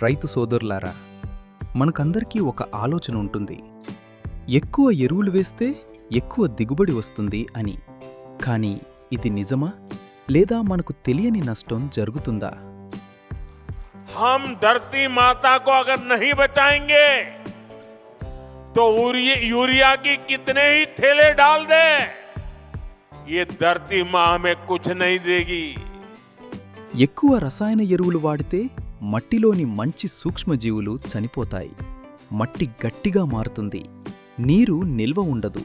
రైతు సోదరులారా మనకందరికీ ఒక ఆలోచన ఉంటుంది ఎక్కువ ఎరువులు వేస్తే ఎక్కువ దిగుబడి వస్తుంది అని కానీ ఇది నిజమా లేదా మనకు తెలియని నష్టం జరుగుతుందా हम धरती माता को अगर नहीं बचाएंगे तो यूरि- यूरिया की कितने ही थैले डाल दे ये धरती माँ हमें कुछ नहीं देगी ఎక్కువ రసాయన ఎరువులు వాడితే మట్టిలోని మంచి సూక్ష్మజీవులు చనిపోతాయి మట్టి గట్టిగా మారుతుంది నీరు నిల్వ ఉండదు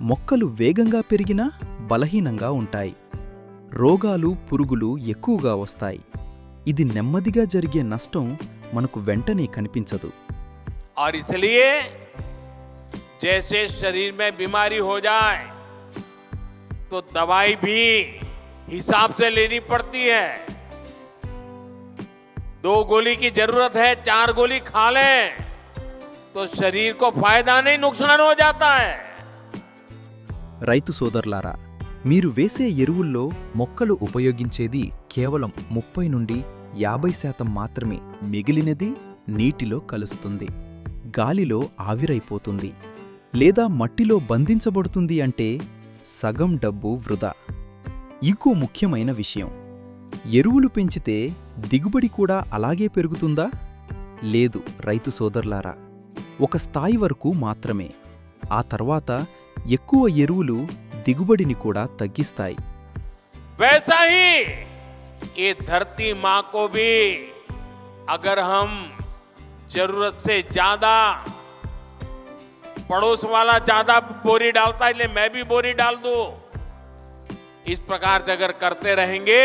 మొక్కలు వేగంగా పెరిగినా బలహీనంగా ఉంటాయి రోగాలు పురుగులు ఎక్కువగా వస్తాయి ఇది నెమ్మదిగా జరిగే నష్టం మనకు వెంటనే కనిపించదు और इसलिए जैसे शरीर में बीमारी हो जाए तो दवाई भी हिसाब से लेनी पड़ती है दो गोली की जरूरत है चार गोली खा लें तो शरीर को फायदा नहीं नुकसान हो जाता है రైతు సోదరులారా మీరు వేసే ఎరువుల్లో మొక్కలు ఉపయోగించేది కేవలం ముప్పై నుండి యాభై శాతం మాత్రమే మిగిలినది నీటిలో కలుస్తుంది గాలిలో ఆవిరైపోతుంది లేదా మట్టిలో బంధించబడుతుంది అంటే సగం డబ్బు వృధా ఇంకో ముఖ్యమైన విషయం ఎరువులు పెంచితే దిగుబడి కూడా అలాగే పెరుగుతుందా లేదు రైతు సోదరులారా ఒక స్థాయి వరకు మాత్రమే ఆ తర్వాత ఎక్కువ ఎరువులు దిగుబడిని కూడా తగ్గిస్తాయి वैसा ही ये धरती माँ को भी अगर हम जरूरत से ज्यादा पड़ोस वाला ज्यादा बोरी डालता है इसलिए मैं भी बोरी डाल दूं इस प्रकार से अगर करते रहेंगे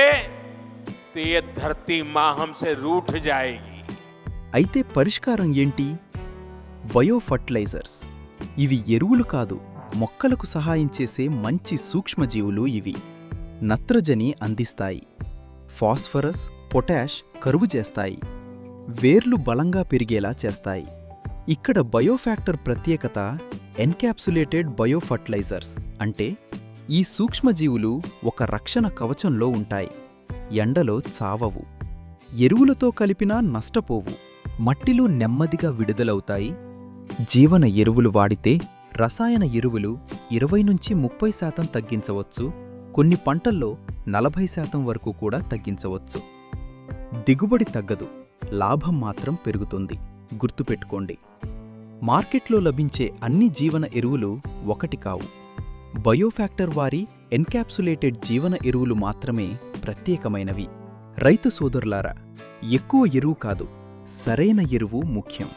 तो ये धरती माँ हमसे रूठ जाएगी అయితే పరిష్కారం ఏంటి బయో ఫర్టిలైజర్స్ ఇవి ఎరువులు కాదు మొక్కలకు సహాయం చేసే మంచి సూక్ష్మజీవులు ఇవి నత్రజని అందిస్తాయి ఫాస్ఫరస్ పొటాష్ కరువు చేస్తాయి వేర్లు బలంగా పెరిగేలా చేస్తాయి ఇక్కడ బయోఫ్యాక్టర్ ప్రత్యేకత ఎన్కాప్సులేటెడ్ బయోఫర్టిలైజర్స్ అంటే ఈ సూక్ష్మజీవులు ఒక రక్షణ కవచంలో ఉంటాయి ఎండలో చావవు. ఎరువులతో కలిపినా నష్టపోవు. మట్టిలో నెమ్మదిగా విడుదలవుతాయి. జీవన ఎరువులు వాడితే రసాయన ఎరువులు ఇరవై నుంచి ముప్పై శాతం తగ్గించవచ్చు. కొన్ని పంటల్లో నలభై శాతం వరకు కూడా తగ్గించవచ్చు. దిగుబడి తగ్గదు. లాభం మాత్రం పెరుగుతుంది. గుర్తుపెట్టుకోండి. మార్కెట్లో లభించే అన్ని జీవన ఎరువులు ఒకటి కావు. బయోఫ్యాక్టర్ వారి ఎన్కాప్సులేటెడ్ జీవన ఎరువులు మాత్రమే ప్రత్యేకమైనవి. రైతు సోదరులారా ఎక్కువ ఎరువు కాదు సరైన ఎరువు ముఖ్యం.